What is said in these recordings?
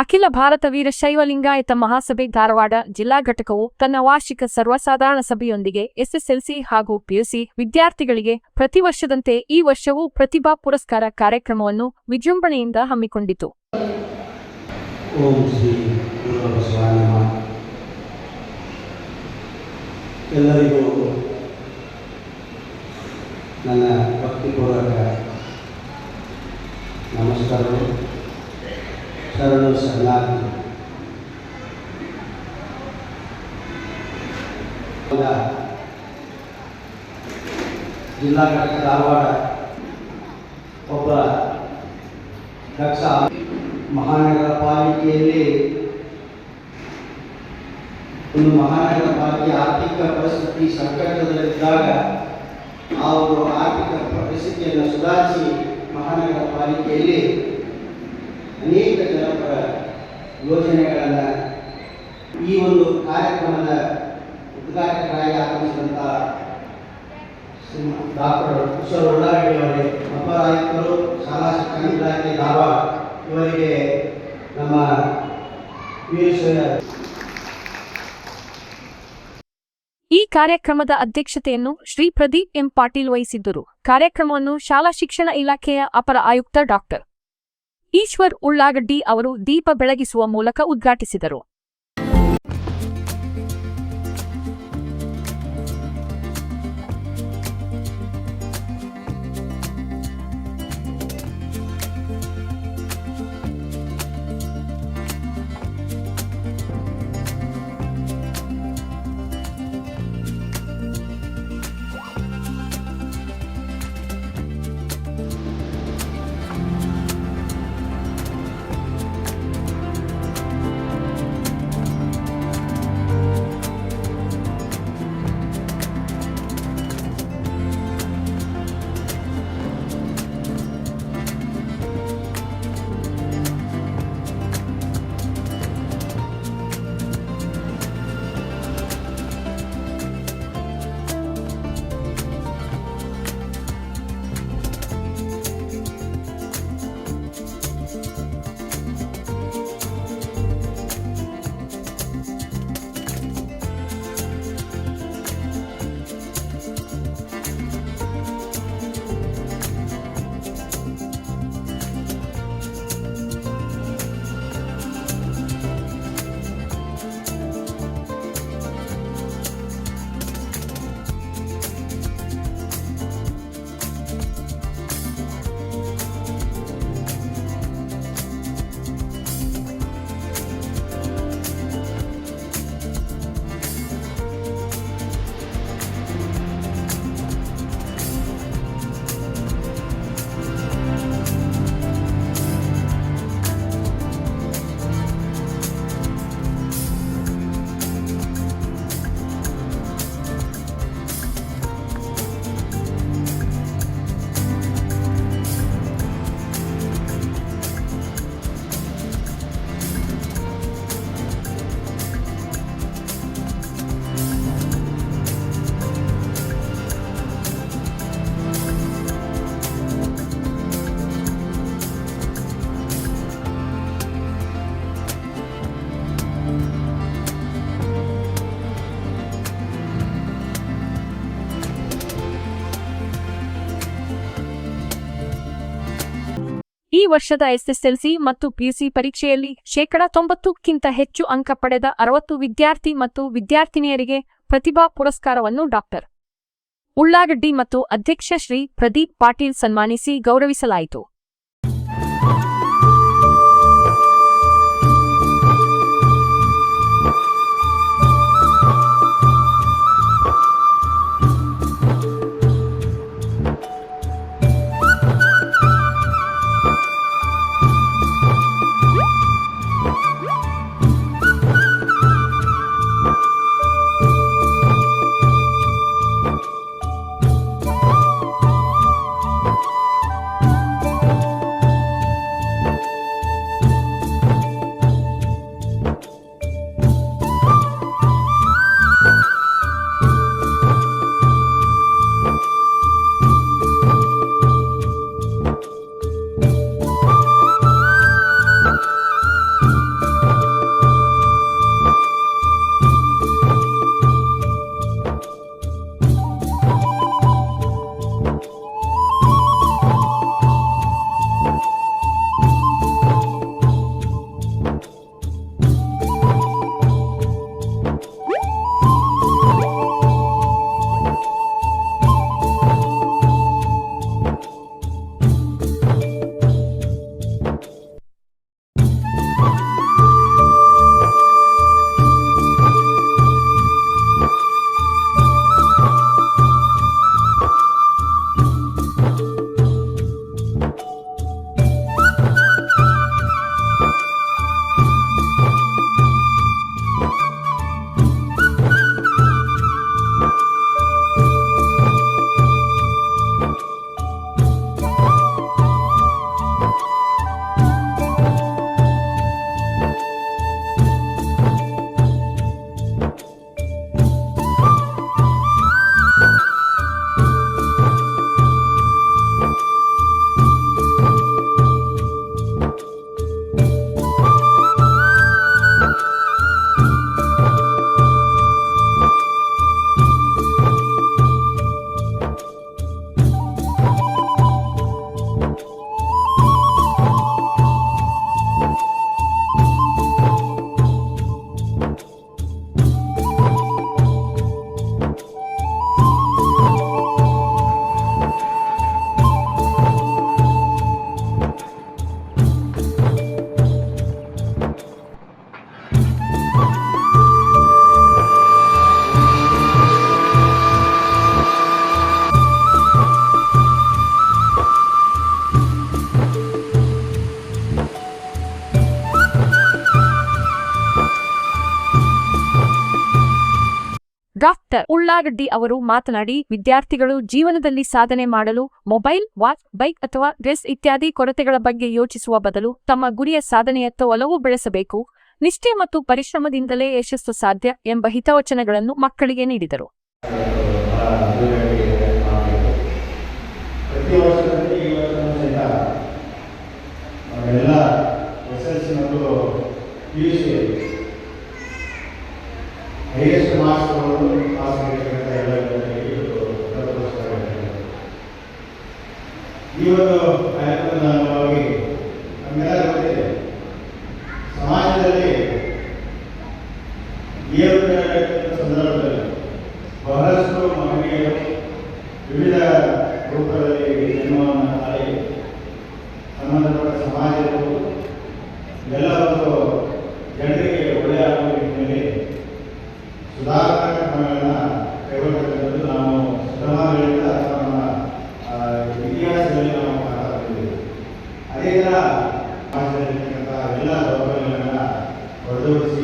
ಅಖಿಲ ಭಾರತ ವೀರಶೈವ ಲಿಂಗಾಯತ ಮಹಾಸಭೆ ಧಾರವಾಡ ಜಿಲ್ಲಾ ಘಟಕವು ತನ್ನ ವಾರ್ಷಿಕ ಸರ್ವಸಾಧಾರಣ ಸಭೆಯೊಂದಿಗೆ ಎಸ್ಎಸ್ಎಲ್ಸಿ ಹಾಗೂ ಪಿಯುಸಿ ವಿದ್ಯಾರ್ಥಿಗಳಿಗೆ ಪ್ರತಿ ವರ್ಷದಂತೆ ಈ ವರ್ಷವೂ ಪ್ರತಿಭಾ ಪುರಸ್ಕಾರ ಕಾರ್ಯಕ್ರಮವನ್ನು ವಿಜೃಂಭಣೆಯಿಂದ ಹಮ್ಮಿಕೊಂಡಿತು. ನಮಸ್ಕಾರಗಳು. ಶರಣು ಶರಣಾರ್ಥಿ ಈಗ ಜಿಲ್ಲಾ ಘಟಕ ಧಾರವಾಡ ಒಬ್ಬ ದಕ್ಷ ಮಹಾನಗರ ಪಾಲಿಕೆಯಲ್ಲಿ ಒಂದು ಮಹಾನಗರ ಪಾಲಿಕೆ ಆರ್ಥಿಕ ಪರಿಸ್ಥಿತಿ ಸಂಕಟದಲ್ಲಿದ್ದಾಗ ಆ ಒಂದು ಆರ್ಥಿಕ ಪರಿಸ್ಥಿತಿಯನ್ನು ಸುಧಾರಿಸಿ ಮಹಾನಗರ ಪಾಲಿಕೆಯಲ್ಲಿ ಅನೇಕ ಜನಪರ ಯೋಜನೆಗಳನ್ನು ಈ ಒಂದು ಕಾರ್ಯಕ್ರಮದ ಉದ್ಘಾಟಕರಾಗಿ ಆಗಮಿಸಿದಂಥ ಡಾಕ್ಟರ್ ಕುಶಲ್ ಉಳ್ಳಾಗಡ್ಡಿ ಅವರೇ ಅಪರ ಆಯುಕ್ತರು ಶಾಲಾ ಶಿಕ್ಷಣ ಇಲಾಖೆ ಧಾರವಾಡ ಇವರಿಗೆ ನಮ್ಮ ಈ ಕಾರ್ಯಕ್ರಮದ ಅಧ್ಯಕ್ಷತೆಯನ್ನು ಶ್ರೀ ಪ್ರದೀಪ್ ಎಂ ಪಾಟೀಲ್ ವಹಿಸಿದ್ದರು. ಕಾರ್ಯಕ್ರಮವನ್ನು ಶಾಲಾ ಶಿಕ್ಷಣ ಇಲಾಖೆಯ ಅಪರ ಆಯುಕ್ತ ಡಾಕ್ಟರ್ ಈಶ್ವರ್ ಉಳ್ಳಾಗಡ್ಡಿ ಅವರು ದೀಪ ಬೆಳಗಿಸುವ ಮೂಲಕ ಉದ್ಘಾಟಿಸಿದರು. ಈ ವರ್ಷದ ಎಸ್ಎಸ್ಎಲ್ಸಿ ಮತ್ತು ಪಿಯುಸಿ ಪರೀಕ್ಷೆಯಲ್ಲಿ ಶೇಕಡ ತೊಂಬತ್ತಕ್ಕಿಂತ ಹೆಚ್ಚು ಅಂಕ ಪಡೆದ ಅರವತ್ತು ವಿದ್ಯಾರ್ಥಿ ಮತ್ತು ವಿದ್ಯಾರ್ಥಿನಿಯರಿಗೆ ಪ್ರತಿಭಾ ಪುರಸ್ಕಾರವನ್ನು ಡಾಕ್ಟರ್ ಉಳ್ಳಾಗಡ್ಡಿ ಮತ್ತು ಅಧ್ಯಕ್ಷ ಶ್ರೀ ಪ್ರದೀಪ್ ಪಾಟೀಲ್ ಸನ್ಮಾನಿಸಿ ಗೌರವಿಸಲಾಯಿತು. ಡಾಕ್ಟರ್ ಉಳ್ಳಾಗಡ್ಡಿ ಅವರು ಮಾತನಾಡಿ, ವಿದ್ಯಾರ್ಥಿಗಳು ಜೀವನದಲ್ಲಿ ಸಾಧನೆ ಮಾಡಲು ಮೊಬೈಲ್, ವಾಚ್, ಬೈಕ್ ಅಥವಾ ಡ್ರೆಸ್ ಇತ್ಯಾದಿ ಕೊರತೆಗಳ ಬಗ್ಗೆ ಯೋಚಿಸುವ ಬದಲು ತಮ್ಮ ಗುರಿಯ ಸಾಧನೆಯತ್ತ ಒಲವು ಬೆಳೆಸಬೇಕು. ನಿಷ್ಠೆ ಮತ್ತು ಪರಿಶ್ರಮದಿಂದಲೇ ಯಶಸ್ಸು ಸಾಧ್ಯ ಎಂಬ ಹಿತವಚನಗಳನ್ನು ಮಕ್ಕಳಿಗೆ ನೀಡಿದರು. ಈ ಹೈಯೆಸ್ಟ್ ಮಾರ್ಕ್ಸ್ ಪಾಸ್ ಮಾಡಿರ್ತಕ್ಕಂಥ ಎಲ್ಲ Gracias.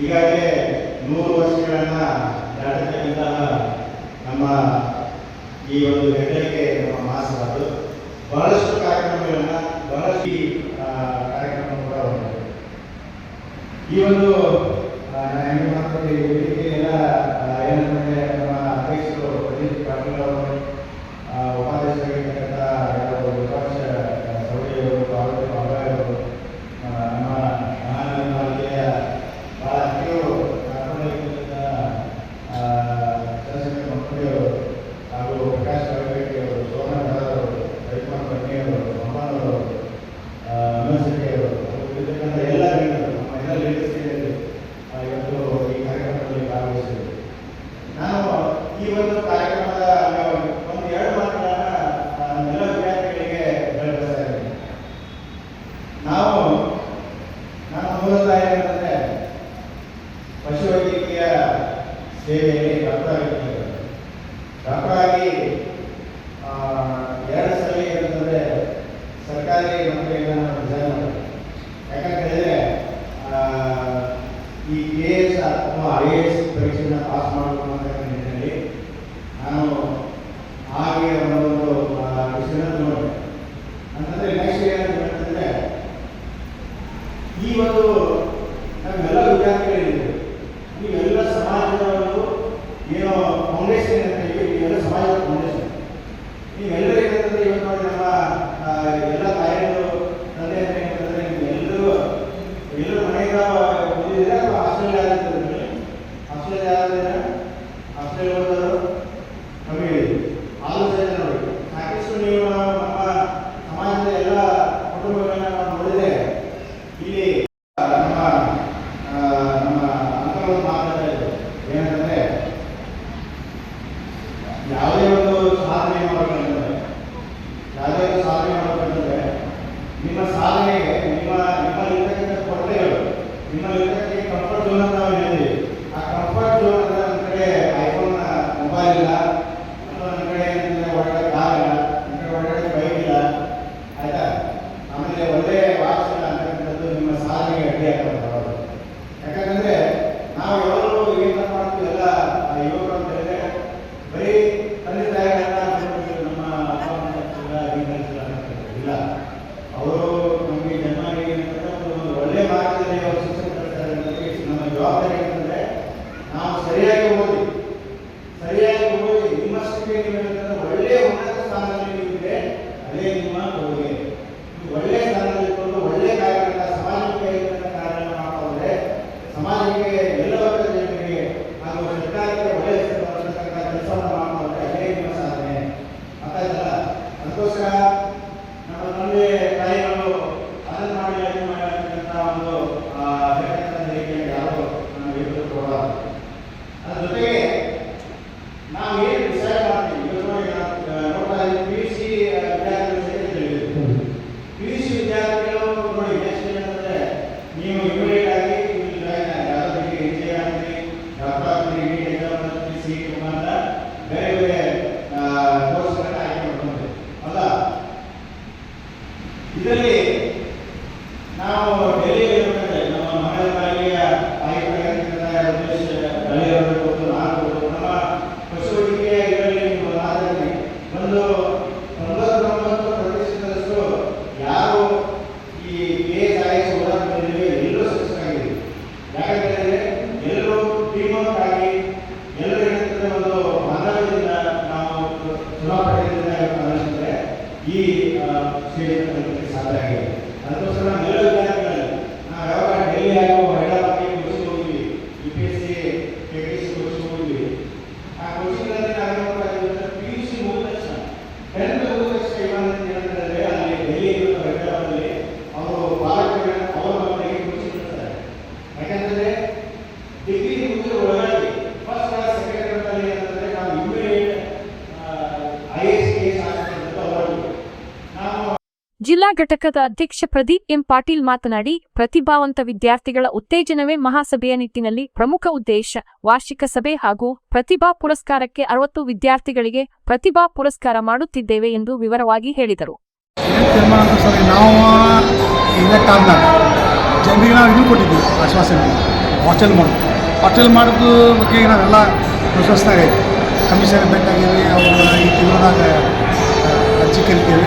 ಈಗಾಗಲೇ ನೂರು ವರ್ಷಗಳನ್ನ ದಾಟತಕ್ಕಂತಹ ನಮ್ಮ ಈ ಒಂದು ಹೆಗ್ಗಳಿಕೆ ನಮ್ಮ ಮಾಸವಾದ್ದು ಬಹಳಷ್ಟು ಕಾರ್ಯಕ್ರಮಗಳನ್ನ, ಬಹಳಷ್ಟು ಕಾರ್ಯಕ್ರಮ ಕೂಡ ಈ ಒಂದು ನಾನು ಮಾತನಾಡಿ ಈ ಸಾಧ್ಯ ಆಗಿದೆ. ಅದಕ್ಕೋಸ್ಕರ ನಾವು ಯಾವಾಗ ಡೆಲ್ಲಿ ಆಗೋ ಹೈದರಾಬಾದ್ಗೆ ಕೋಚಿಂಗ್ ಹೋಗಿದ್ವಿ U P S C K T C coaching ಹೋಗಿದ್ವಿ ಆ ಕೋಚಿಂಗ್ಗಳಲ್ಲಿ ನಾವೇನು ಪಿ ಯು ಸಿ ಮುಗಿದ ತಕ್ಷಣ ಟೆಂತ್ ಮುಗಿದ ತಕ್ಷಣ ಇವಾಗ ಏನಂತಂದ್ರೆ ಅಲ್ಲಿ ಡೆಲ್ಲಿ ಮತ್ತು ಹೈದರಾಬಾದಲ್ಲಿ ಅವರು ಬಾಲಕರ ಅವರ ಮಕ್ಕಳಿಗೆ ಕೋಚಿಂಗ್ ಕೊಡ್ತಾರೆ ಯಾಕಂತಂದ್ರೆ ಡಿಗ್ರಿ ಮುಗಿದ ಒಳಗಾಗಿ ಫಸ್ಟ್ ಕ್ಲಾಸ್ ಸೆಕೆಂಡ್ ಕ್ಲಾಸಲ್ಲಿ ಏನಂತಂದ್ರೆ ನಾವು immediate I S K S ಆಗಬೇಕಂತ ಹೊರಟಿವಿ ನಾವು ಜಿಲ್ಲಾ ಘಟಕದ ಅಧ್ಯಕ್ಷ ಪ್ರದೀಪ್ ಎಂ ಪಾಟೀಲ್ ಮಾತನಾಡಿ, ಪ್ರತಿಭಾವಂತ ವಿದ್ಯಾರ್ಥಿಗಳ ಉತ್ತೇಜನವೇ ಮಹಾಸಭೆಯ ನಿಟ್ಟಿನಲ್ಲಿ ಪ್ರಮುಖ ಉದ್ದೇಶ. ವಾರ್ಷಿಕ ಸಭೆ ಹಾಗೂ ಪ್ರತಿಭಾ ಪುರಸ್ಕಾರಕ್ಕೆ ಅರವತ್ತು ವಿದ್ಯಾರ್ಥಿಗಳಿಗೆ ಪ್ರತಿಭಾ ಪುರಸ್ಕಾರ ಮಾಡುತ್ತಿದ್ದೇವೆ ಎಂದು ವಿವರವಾಗಿ ಹೇಳಿದರು. ಅರ್ಜಿ ಕರಿತೀವಿ.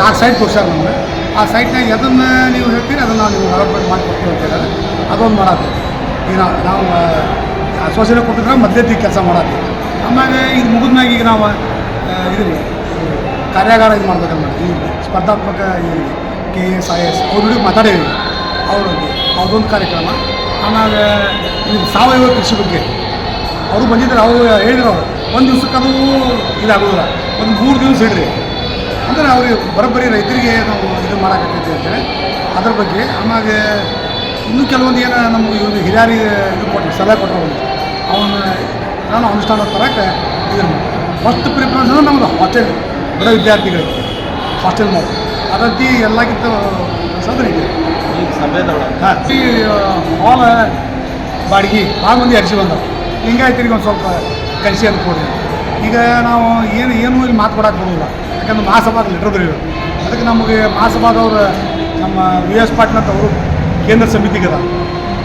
ನಾಲ್ಕು ಸೈಟ್ ತೋರಿಸ್ಯಾರ ನಮಗೆ ಆ ಸೈಟ್ನಾಗ ಅದನ್ನು ನೀವು ಹೇಳ್ತೀರಿ, ಅದನ್ನು ನಾವು ನೀವು ಡೆವಲಪ್ಮೆಂಟ್ ಮಾಡಿ ಕೊಡ್ತೀವಿ ಅಂತ ಹೇಳಿದ್ರೆ ಅದೊಂದು ಮಾಡತ್ತೆ ಈಗ ನಾವು ನಾವು ಆಶ್ವಾಸನೆ ಕೊಟ್ಟಿದ್ರೆ ಮಧ್ಯದಿ ಕೆಲಸ ಮಾಡತ್ತೆ ಆಮೇಲೆ ಇದು ಮುಗಿದ್ಮ್ಯಾಗ ಈಗ ನಾವು ಇದು ಕಾರ್ಯಾಗಾರ ಇದು ಮಾಡ್ಬೇಕಂತ ಮಾಡಿ ಈ ಸ್ಪರ್ಧಾತ್ಮಕ ಈ ಕೆ ಎಸ್ ಐ ಎಸ್ ಅವ್ರ ಜೊತೆ ಮಾತಾಡೇವಿ. ಅವ್ರಿಗೆ ಅವ್ರದ್ದೊಂದು ಕಾರ್ಯಕ್ರಮ. ಆಮೇಲೆ ಇದು ಸಾವಯವ ಕೃಷಿ ಬಗ್ಗೆ. ಅವರು ಬಂದಿದ್ದಾರೆ ಅವರು ಹೇಳಿದ್ರು ಅವರು, ಒಂದು ದಿವ್ಸಕ್ಕೆ ಅದು ಇದಾಗೋದಿಲ್ಲ. ಒಂದು ಮೂರು ದಿವಸ ಇಡ್ರಿ. ಅಂದ್ರೆ ಅವ್ರಿಗೆ ಬರೋಬ್ಬರಿ ರೈತರಿಗೆ ನಾವು ಇದು ಮಾಡೋಕ್ಕೈತಿ ಅಂತೇಳಿ. ಅದ್ರ ಬಗ್ಗೆ ಆಮೇಲೆ ಇನ್ನೂ ಕೆಲವೊಂದು ಏನು ನಮ್ಮ ಒಂದು ಹಿರಿಯರಿಗೆ ಇದು ಕೊಟ್ಟರು ಸಲಹೆ ಕೊಟ್ಟರು ಅವನು ನಾನು ಅನುಷ್ಠಾನ ತರಕ್ಕೆ ಇದು ಫಸ್ಟ್ ಪ್ರಿಫರೆನ್ಸ್ ಅಂದ್ರೆ ನಮ್ಮದು ಹಾಸ್ಟೆಲ್ ಬಡ ವಿದ್ಯಾರ್ಥಿಗಳಿಗೆ ಹಾಸ್ಟೆಲ್ ಮಾಡಿ. ಅದರಲ್ಲಿ ಎಲ್ಲಕ್ಕಿಂತ ಸಂದ್ರೆ ಇದೆ. ಸಮಯದೊಳಗೆ ಹಾಲ್ ಬಾಡಿಗೆ, ಭಾಳ ಮಂದಿ ಅರ್ಜಿ ಬಂದವು ಹಿಂಗಾಯ್ತು ಈಗ ಒಂದು ಸ್ವಲ್ಪ ಕಲಿಸಿ ಅಂತ ಈಗ ನಾವು ಏನು ಏನು ಇಲ್ಲಿ ಮಾತು ಕೊಡಕ್ಕೆ ಬರೋಲ್ಲ ಯಾಕಂದ್ರೆ ಮಹಾಸಭಾದ ಲೆಟರ್ ಬರೀರು ಅದಕ್ಕೆ ನಮಗೆ ಮಹಾಸಭಾದವ್ರು, ನಮ್ಮ ವಿ ಎಸ್ ಅವರು ಕೇಂದ್ರ ಸಮಿತಿಗೆ ಅದ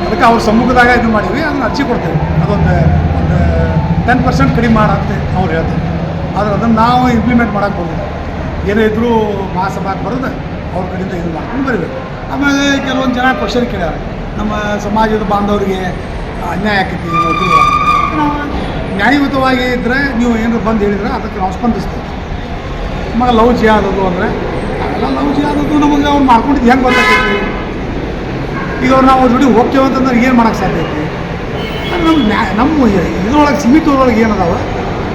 ಅದಕ್ಕೆ ಅವ್ರ ಸಮ್ಮುಖದಾಗ ಇದು ಮಾಡೀವಿ ಅದನ್ನ ಅರ್ಜಿ ಕೊಡ್ತೇವೆ. ಅದೊಂದು, ಒಂದು ಟೆನ್ ಪರ್ಸೆಂಟ್ ಕಡಿಮೆ ಮಾಡಂತೆ ಅವ್ರು ಹೇಳ್ತಾರೆ. ಆದ್ರೆ ಅದನ್ನು ನಾವು ಇಂಪ್ಲಿಮೆಂಟ್ ಮಾಡೋಕ್ಕೆ ಬರೋದಿಲ್ಲ. ಏನೇ ಇದ್ದರೂ ಮಹಾಸಭಾಕ್ಕೆ ಬರೋದು, ಅವ್ರ ಕಡೆಯಿಂದ ಇದು ಮಾಡ್ಕೊಂಡು ಬರಬೇಕು. ಆಮೇಲೆ ಕೆಲವೊಂದು ಜನ ಕ್ವಶನ್ ಕೇಳ್ಯಾರ. ನಮ್ಮ ಸಮಾಜದ ಬಾಂಧವರಿಗೆ ಅನ್ಯಾಯ ಆಕೈತಿ ನಾವು ನ್ಯಾಯಯುತವಾಗಿ ಇದ್ದರೆ ನೀವು ಏನಾರು ಬಂದು ಹೇಳಿದ್ರೆ ಅದಕ್ಕೆ ನಾವು ಸ್ಪಂದಿಸ್ತೇವೆ. ಮಗ ಲವ್ ಆದದ್ದು ಅಂದರೆ ಅವೆಲ್ಲ ಲವ್ ಆದದ್ದು ನಮಗೆ ಅವ್ರು ಮಾಡ್ಕೊಂಡಿದ್ದು ಹೆಂಗೆ ಗೊತ್ತಾಗ್ತೈತಿ? ಈಗ ಅವ್ರು ನಾವು ಜೋಡಿ ಹೋಗ್ತೇವೆ ಅಂತಂದ್ರೆ ಏನು ಮಾಡೋಕ್ಕೆ ಸಾಧ್ಯ ಐತಿ? ನಮ್ಮ ನ್ಯಾಯ ನಮ್ಮ ಇದ್ರೊಳಗೆ ಸೀಮಿತದೊಳಗೆ ಏನದಾವ,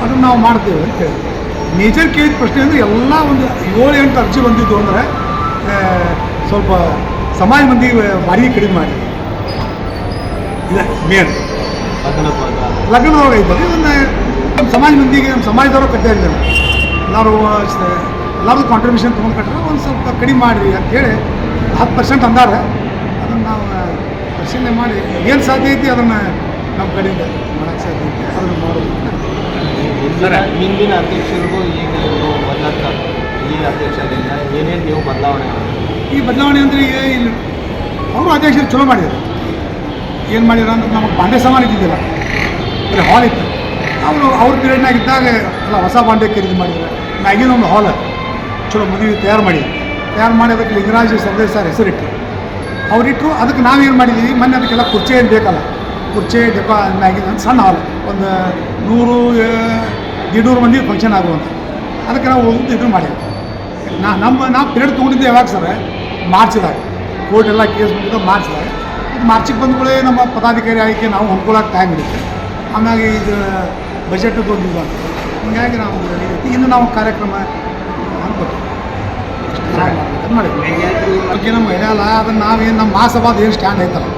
ಅದನ್ನು ನಾವು ಮಾಡ್ತೇವೆ ಅಂತ ಹೇಳಿ. ಮೇಜರ್ ಕೇಳಿದ ಪ್ರಶ್ನೆ ಅಂದರೆ ಎಲ್ಲ ಒಂದು ಏಳು ಎಂಟು ಅರ್ಜಿ ಬಂದಿದ್ದು ಅಂದರೆ ಸ್ವಲ್ಪ ಸಮಾಜ ಮಂದಿ ಬಾಡಿಗೆ ಕಡಿಮೆ ಮಾಡಿ. ಇಲ್ಲ, ಮೇನ್. ಐತದೆ ಇದನ್ನು ನಮ್ಮ ಸಮಾಜ ಮಂದಿಗೆ ನಮ್ಮ ಸಮಾಜದವರು ಕಟ್ಟ ಇದ್ದಾರೆ ಎಲ್ಲರೂ ಅಷ್ಟೇ ಎಲ್ಲರದ್ದು ಕಾಂಟ್ರಿಬ್ಯೂಷನ್ ತೊಗೊಂಡು ಕಟ್ಟರೆ ಒಂದು ಸ್ವಲ್ಪ ಕಡಿಮೆ ಮಾಡಿರಿ ಅಂತೇಳಿ ಹತ್ತು ಪರ್ಸೆಂಟ್ ಅಂದಾರೆ. ಅದನ್ನು ನಾವು ಪರಿಶೀಲನೆ ಮಾಡಿ ಏನು ಸಾಧ್ಯ ಐತಿ ಅದನ್ನು ನಮ್ಮ ಕಡೆಯಿಂದ ಮಾಡೋಕ್ಕೆ ಸಾಧ್ಯ ಐತಿ. ಅದನ್ನು ಮಾಡೋದು. ಹಿಂದಿನ ಅಧ್ಯಕ್ಷರಿಗೂ ಈಗ ಬದಲಾಗ್ತಾ ಈ ಅಧ್ಯಕ್ಷರಿಂದ ಏನೇನು ನೀವು ಬದಲಾವಣೆ ಈ ಬದಲಾವಣೆ ಅಂದರೆ ಈಗ ಇಲ್ಲಿ ಅವರು ಅಧ್ಯಕ್ಷರು ಚಲೋ ಮಾಡಿದ್ದಾರೆ. ಏನು ಮಾಡಿದ್ರು ಅಂತ ನಮಗೆ ಬಾಂಡೆ ಸಾಮಾನು ಇದ್ದಿದ್ದಿಲ್ಲ. ಬರೀ ಹಾಲ್ ಇತ್ತು. ಅವರು ಅವ್ರ ಪೀರಿಯಡ್ನಾಗಿದ್ದಾಗ ಎಲ್ಲ ಹೊಸ ಬಾಂಡೆ ಖರೀದಿ ಮಾಡಿದ್ರು. ಮ್ಯಾಗಿನ ಒಂದು ಹಾಲ್ ಚಲೋ ಮದುವೆ ತಯಾರು ಮಾಡಿ. ತಯಾರು ಮಾಡಿ ಅದಕ್ಕೆ ಲಿಂಗರಾಜ್ ಸರ್ದೇ ಸರ್ ಹೆಸರಿಟ್ಟು ಅವರಿಟ್ಟರು ಅದಕ್ಕೆ ನಾವೇನು ಮಾಡಿದ್ದೀವಿ ಮೊನ್ನೆ ಅದಕ್ಕೆಲ್ಲ ಕುರ್ಚಿ ಏನು ಬೇಕಲ್ಲ. ಕುರ್ಚಿ ಡೆಪ ಮ್ಯಾಗಿನ ಒಂದು ಸಣ್ಣ ಹಾಲ್ ಒಂದು ನೂರು ಎರಡುನೂರು ಮಂದಿ ಫಂಕ್ಷನ್ ಆಗುವಂಥ ಅದಕ್ಕೆ ನಾವು ಒಂದು ಇದು ಮಾಡಿದ್ವಿ. ನಾ, ನಮ್ಮ, ನಾವು ಪೀರಿಯಡ್ ತೊಗೊಂಡಿದ್ದೆ ಯಾವಾಗ ಸರ್? ಮಾರ್ಚ್ದಾಗ. ಕೋರ್ಟ್ ಎಲ್ಲ ಕೇಸ್ ಬಂದಿದ್ದು ಮಾರ್ಚ್ದಾಗ. ಇದು ಬಂದ ಕೂಡಲೇ ನಮ್ಮ ಪದಾಧಿಕಾರಿ ಆಯ್ಕೆ ನಾವು ಹೊಂದ್ಕೊಳ್ಳೋಕೆ ಟೈಮ್ ಇರುತ್ತೆ ಆಮೇಲೆ ಇದು ಬಜೆಟ್ ಬಂದು ಇದು ಅಂತ ಹೀಗಾಗಿ ನಾವು ಇನ್ನು ನಾವು ಕಾರ್ಯಕ್ರಮ ಅನ್ಕೋತೀವಿ ಬಗ್ಗೆ ನಮ್ಗೆ ಹೇಳಲ್ಲ ಅದನ್ನು ನಾವೇನು ನಮ್ಮ ಮಹಾಸಭಾದ ಏನು ಸ್ಟ್ಯಾಂಡ್ ಐತಲ್ಲ.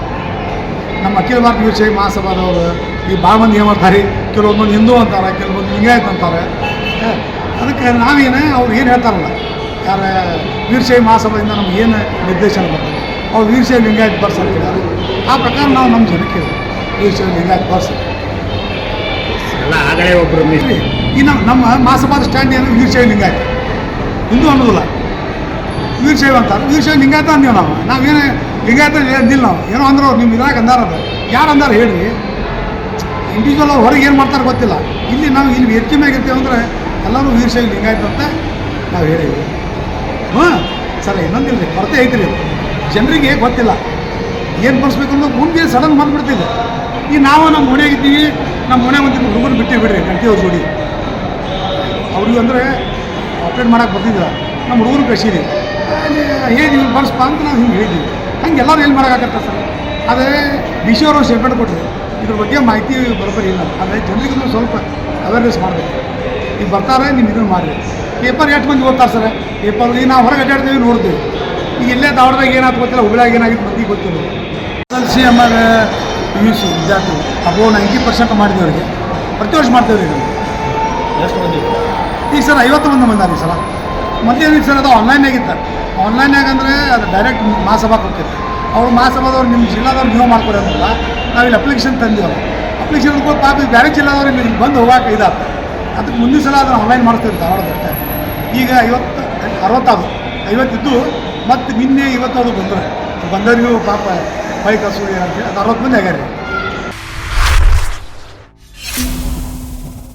ನಮ್ಮ ಅಖಿಲ ಭಾರತ ವಿಷಯ ಮಹಾಸಭಾದವರು ಈ ಭಾಳ ಮಂದಿ ಏನು ಕೆಲವೊಂದು ಹಿಂದೂ ಅಂತಾರೆ, ಕೆಲವೊಂದು ಲಿಂಗಾಯತ್ ಅಂತಾರೆ. ಅದಕ್ಕೆ ನಾವೇನು ಅವ್ರು ಏನು ಹೇಳ್ತಾರಲ್ಲ, ಯಾರ ವೀರಶೈವ ಮಹಾಸಭೆಯಿಂದ ನಮ್ಗೆ ಏನು ನಿರ್ದೇಶನ ಬರ್ತದೆ? ಅವ್ರು ವೀರಶೈವ ಲಿಂಗಾಯತ್ ಬರ್ಸ್ ಆ ಪ್ರಕಾರ ನಾವು ನಮ್ಮ ಜನಕ್ಕೆ ವೀರಶೈವ ಲಿಂಗಾಯತ್ ಬರ್ಸ್ ಎಲ್ಲ ಆಗಲೇ ಒಬ್ಬರು ಇನ್ನು ನಮ್ಮ ಮಾಸಪಾದ ಸ್ಟ್ಯಾಂಡ್ ಏನು ವೀರಶೈವ ಲಿಂಗಾಯತ. ಹಿಂದೂ ಅನ್ನೋದಿಲ್ಲ. ವೀರಶೈವ ಅಂತ ವೀರಶೈವ ಲಿಂಗಾಯತ ಅಂದೀವಿ ನಾವು. ನಾವೇನು ಲಿಂಗಾಯತ ಅಂದಿಲ್ಲ ನಾವು. ಏನೋ ಅಂದ್ರೆ ಅವ್ರು ನಿಮ್ಮ ಇದ್ರಾಗ ಅಂದಾರ ಅದು. ಯಾರು ಅಂದಾರ ಹೇಳ್ರಿ. ಇಂಡಿವಿಜುವಲ್ ಅವ್ರು ಹೊರಗೆ ಏನು ಮಾಡ್ತಾರೆ ಗೊತ್ತಿಲ್ಲ. ಇಲ್ಲಿ ನಾವು ಇಲ್ಲಿ ಹೆಚ್ಚಿನ ಮ್ಯಾಗ ಇರ್ತೀವಿ ಅಂದರೆ ಎಲ್ಲರೂ ವೀರಶೈವ ಲಿಂಗಾಯತ ಅಂತ ನಾವು ಹೇಳಿವಿ ಹಾಂ ಸರ್ ಇನ್ನೊಂದಿಲ್ಲ ರೀ ಕೊರತೆ ಐತ್ರಿ. ಜನರಿಗೆ ಗೊತ್ತಿಲ್ಲ. ಏನು ಬರ್ಸ್ಬೇಕು ಅನ್ನೋದು ಮುಂದೆ ಸಡನ್ ಬಂದ್ಬಿಡ್ತಿದೆ. ಈಗ ನಾವು ನಮ್ಮ ಮನೆಯಾಗಿದ್ದೀವಿ ನಮ್ಮ ಮನೆ ಒಂದು ಹುಡುಗರು ಬಿಟ್ಟು ಬಿಡ್ರಿ, ಗಂಟೆ ಅವ್ರ ಜೋಡಿ. ಅವ್ರಿಗೆ ಅಂದರೆ ಆಪ್ರೇಟ್ ಮಾಡೋಕೆ ಬರ್ತಿದ್ದಿಲ್ಲ. ನಮ್ಮ ಹುಡುಗರು ಕಸಿರಿ ಏನು ನೀವು ಬರ್ಸ್ಪ ಅಂತ ನಾವು ಹಿಂಗೆ ಹೇಳಿದ್ದೀವಿ ಹಂಗೆ ಎಲ್ಲರೂ ಏನು ಮಾಡೋಕ್ಕಾಗತ್ತೆ ಸರ್? ಅದೇ ಡಿ ಅವರು ಸ್ಟೇಟ್ಮೆಂಟ್ ಕೊಟ್ಟರು ಇದ್ರ ಬಗ್ಗೆ ಮಾಹಿತಿ ಬರೋಬ್ಬರಿ ಇಲ್ಲ. ಆದರೆ ಜನರಿಗೆ ಸ್ವಲ್ಪ ಅವೇರ್ನೆಸ್ ಮಾಡಬೇಕು. ಈಗ ಬರ್ತಾರೆ, ನೀವು ಇದನ್ನು ಮಾಡಿ ಪೇಪರ್ ಎಷ್ಟು ಮಂದಿ ಓದ್ತಾರೆ ಸರ್? ಪೇಪರ್ ಈಗ ನಾವು ಹೊರಗೆ ಅಡ್ಡಾಡ್ತೀವಿ, ನೋಡ್ತೀವಿ. ಈಗ ಇಲ್ಲೇ ದಾವಣದಾಗ ಏನಾಯ್ತು ಗೊತ್ತಿಲ್ಲ ಹುಬ್ಳ್ಯಾಗ ಏನಾಗಿತ್ತು ಮಂದಿಗೆ ಗೊತ್ತಿಲ್ಲ. ಎಲ್ ಸಿ ಆಮೇಲೆ ಪಿ ಯು ಸಿ ವಿದ್ಯಾರ್ಥಿ ಅಬೋ ನೈಂಟಿ ಪರ್ಸೆಂಟ್ ಮಾಡಿದ್ವಿ ಅವರಿಗೆ ಪ್ರತಿ ವರ್ಷ ಮಾಡ್ತೇವೆ ರೀ ನಾವು ಎಷ್ಟು ಮಂದಿ ಈಗ ಸರ್ ಐವತ್ತು ಮಂದಿ ಬಂದಾರೀ ಸರ. ಮತ್ತೆ ಏನಿತ್ತು ಸರ್ ಅದು ಆನ್ಲೈನಾಗಿತ್ತು ಆನ್ಲೈನ್ಯಾಗ ಅಂದರೆ ಅದು ಡೈರೆಕ್ಟ್ ಮಹಾಸಭಾಕ್ಕೆ ಹೋಗ್ತಿತ್ತು ಅವ್ರು ಮಹಾಸಭಾದವ್ರು ನಿಮ್ಮ ಜಿಲ್ಲಾದವ್ರು ನೀವು ಮಾಡ್ಕೊಡೋದಿಲ್ಲ ಅಂದ್ರಲ್ಲ ನಾವು ಇಲ್ಲಿ ಅಪ್ಲಿಕೇಶನ್ ತಂದೀವಲ್ಲ ಅಪ್ಲಿಕೇಶನ್ ಕೂಡ ಪಾಪ ಈಗ ಬೇರೆ ಜಿಲ್ಲಾದವ್ರು ಇಲ್ಲಿ ಬಂದು ಹೋಗಕ್ಕೆ ಇದಾಗ್ತದೆ ಅದಕ್ಕೆ ಮುಂದಿನ ಸಲ ಅದನ್ನು ಆನ್ಲೈನ್ ಮಾಡ್ತೀವಿ ಧಾರವಾಡದಷ್ಟೇ ಈಗ ಐವತ್ತು ಅರವತ್ತಾದು ಐವತ್ತಿದ್ದು ಮತ್ತು ನಿನ್ನೆ ಇವತ್ತು ಅದು ಬಂದರೆ. ಬಂದವರಿಗೂ ಪಾಪ ಬೈಕ್ ಹಸು ಅಂತ ಅರವತ್ತು ಮಂದಿ ಆಗ್ಯಾರ